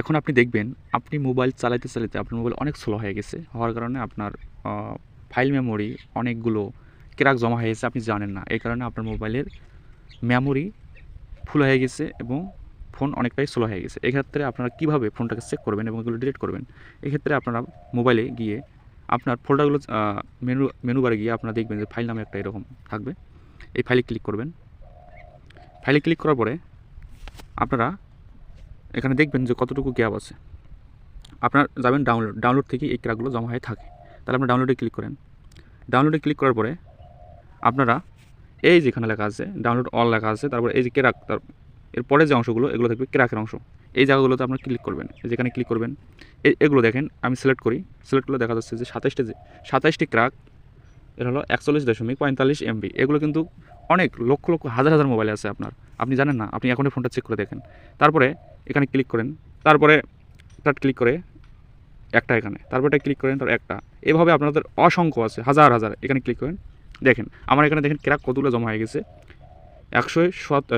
এখন আপনি দেখবেন, আপনি মোবাইল চালাতে চালাতে আপনার মোবাইল অনেক স্লো হয়ে গেছে। হওয়ার কারণে আপনার ফাইল মেমোরি অনেকগুলো ক্র্যাক জমা হয়ে গেছে, আপনি জানেন না। এই কারণে আপনার মোবাইলের মেমোরি ফুল হয়ে গেছে এবং ফোন অনেকটাই স্লো হয়ে গেছে। এক্ষেত্রে আপনারা কীভাবে ফোনটাকে চেক করবেন এবং এগুলো ডিলিট করবেন? এক্ষেত্রে আপনারা মোবাইলে গিয়ে আপনার ফোল্ডারগুলো মেনু মেনু বারে গিয়ে আপনারা দেখবেন যে ফাইল নামে একটা এরকম থাকবে। এই ফাইলে ক্লিক করবেন। ফাইলে ক্লিক করার পরে আপনারা এখানে দেখবেন যে কতটুকু গ্যাপ আছে। আপনার যাবেন ডাউনলোড ডাউনলোড থেকে এই ক্র্যাকগুলো জমা হয়ে থাকে। তাহলে আপনার ডাউনলোডে ক্লিক করেন। ডাউনলোডে ক্লিক করার পরে আপনারা এই যেখানে লেখা আছে ডাউনলোড অল লেখা আছে, তারপর এই যে ক্র্যাক তার এরপরে যে অংশগুলো, এগুলো থাকবে ক্র্যাকের অংশ। এই জায়গাগুলোতে আপনার ক্লিক করবেন। যেখানে ক্লিক করবেন। এগুলো দেখেন, আমি সিলেক্ট করি। সিলেক্ট করলে দেখা যাচ্ছে যে সাতাশটি যে, সাতাইশটি ক্র্যাক এর হলো একচল্লিশ দশমিক পঁয়তাল্লিশ এমবি এগুলো কিন্তু অনেক লক্ষ লক্ষ, হাজার হাজার মোবাইল আছে আপনার। আপনি জানেন না, আপনি এখনই ফোনটা চেক করে দেখেন। তারপরে এখানে ক্লিক করেন, তারপরে তার ক্লিক করে একটা এখানে, তারপরে এটা ক্লিক করেন, তার একটা। এভাবে আপনাদের অসংখ্য আছে, হাজার হাজার। এখানে ক্লিক করেন, দেখেন, আমার এখানে দেখেন ক্র্যাক কতগুলো জমা হয়ে গেছে। একশো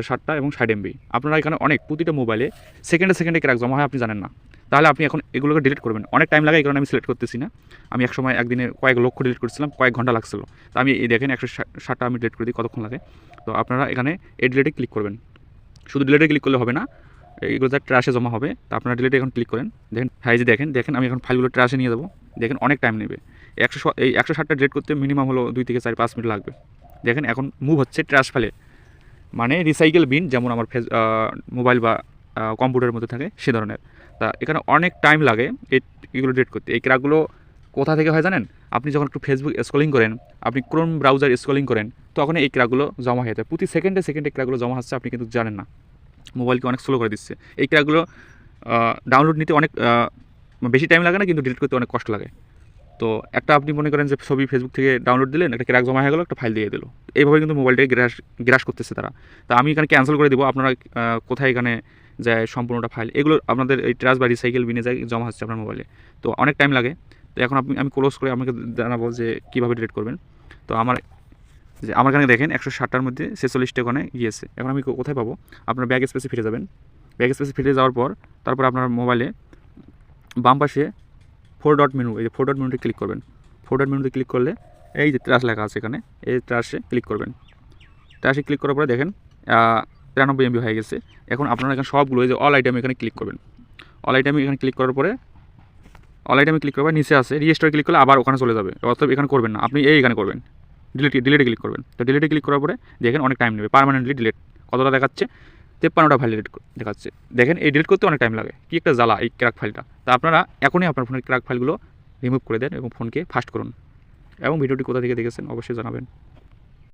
ষাটটা এবং ষাট এমবি আপনারা এখানে অনেক, প্রতিটা মোবাইলে সেকেন্ডে সেকেন্ডে ক্র্যাক জমা হয়, আপনি জানেন না। তাহলে আপনি এখন এগুলোকে ডিলিট করবেন। অনেক টাইম লাগে, এই কারণে আমি সিলেক্ট করতেছি না। আমি এক সময় একদিনে কয়েক লক্ষ ডিলিট করছিলাম, কয়েক ঘণ্টা লাগছিল। তো আমি এই দেখেন, একশো ষাটটা আমি ডিলিট করে দিই, কতক্ষণ লাগে? তো আপনারা এখানে এই ডিলেটে ক্লিক করবেন। শুধু ডিলেটে ক্লিক করলে হবে না এগুলো যা ট্রাশে জমা হবে, তো আপনারা ডিলেটে এখন ক্লিক করেন। দেখেন এই দেখেন দেখেন আমি এখন ফাইলগুলো ট্রাশে নিয়ে যাব। দেখেন অনেক টাইম নেবে। একশো এই একশো ষাটটা ডিলেট করতে মিনিমাম হলো দুই থেকে চার, পাঁচ মিনিট লাগবে। দেখেন এখন মুভ হচ্ছে ট্রাশ ফাইলে মানে রিসাইকেল বিন যেমন আমার ফেস মোবাইল বা কম্পিউটারের মধ্যে থাকে, সে ধরনের। তা এখানে অনেক টাইম লাগে এগুলো ডিলিট করতে। এই ক্র্যাকগুলো কোথা থেকে হয় জানেন? আপনি যখন একটু ফেসবুক স্ক্রলিং করেন, আপনি ক্রোম ব্রাউজার স্ক্রলিং করেন তখন এই ক্র্যাকগুলো জমা হয়ে যায়। প্রতি সেকেন্ডে সেকেন্ডে ক্র্যাকগুলো জমা হচ্ছে, আপনি কিন্তু জানেন না। মোবাইলকে অনেক স্লো করে দিচ্ছে। এই ক্র্যাকগুলো ডাউনলোড নিতে অনেক বেশি টাইম লাগে না, কিন্তু ডিলিট করতে অনেক কষ্ট লাগে। তো একটা আপনি মনে করেন যে ছবি ফেসবুক থেকে ডাউনলোড দিলেন, একটা ক্র্যাক জমা হয়ে গেলো, একটা ফাইল দিয়ে দিল। এইভাবে কিন্তু মোবাইলটাকে গ্রাস গ্রাস করতেছে তারা। তা আমি এখানে ক্যান্সেল করে দেবো, আপনারা কোথায় এখানে যায় সম্পূর্ণটা ফাইল এগুলো আপনাদের এই ট্রাস বা রিসাইকেল বিনে যায়, জমা হচ্ছে আপনার মোবাইলে তো অনেক টাইম লাগে। তো এখন আপনি, আমি ক্লোজ করে আমাকে জানাব যে কীভাবে ডিলিট করবেন। তো আমার যে আমার এখানে দেখেন একশো ষাটটার মধ্যে ছেচল্লিশটা ওখানে গিয়েছে। এখন আমি কোথায় পাবো? আপনার ব্যাগ স্পেসে ফিরে যাবেন। ব্যাগ স্পেসে ফিরে যাওয়ার পর তারপর আপনার মোবাইলে বাম পাশে ফোর ডট মেনু এই যে ফোর ডট মেনুতে ক্লিক করবেন। ফোর ডট মেনুতে ক্লিক করলে এই যে ট্রাশ লেখা আছে এখানে, এই ট্রাশে ক্লিক করবেন। ট্রাশে ক্লিক করার পরে দেখেন তিরানব্বই এমবি হয়ে গেছে। এখন আপনারা এখানে সবগুলো, এই যে অল আইটেম এখানে ক্লিক করবেন। অল আইটেম এখানে ক্লিক করার পরে অল আইটেমে ক্লিক করবেন নিচে আছে রিজিস্টার ক্লিক করলে আবার ওখানে চলে যাবে। অর্থাৎ এখানে করবেন না। আপনি এই এখানে করবেন। ডিলিট ডিলিটে ক্লিক করবেন। তো ডিলিটে ক্লিক করার পরে দেখেন অনেক টাইম নেবে। পারমানেন্টলি ডিলিট কতটা দেখাচ্ছে? তেপ্পান্নটা ফাইল ডিলিট দেখাচ্ছে। দেখেন এই ডিলিট করতে অনেক টাইম লাগে। কি একটা জ্বালা এই ক্র্যাক ফাইলটা তা আপনারা এখনই আপনার ফোনের ক্র্যাক ফাইলগুলো রিমুভ করে দেন এবং ফোনকে ফাস্ট করুন। এবং ভিডিওটি কোথা থেকে দেখেছেন অবশ্যই জানাবেন।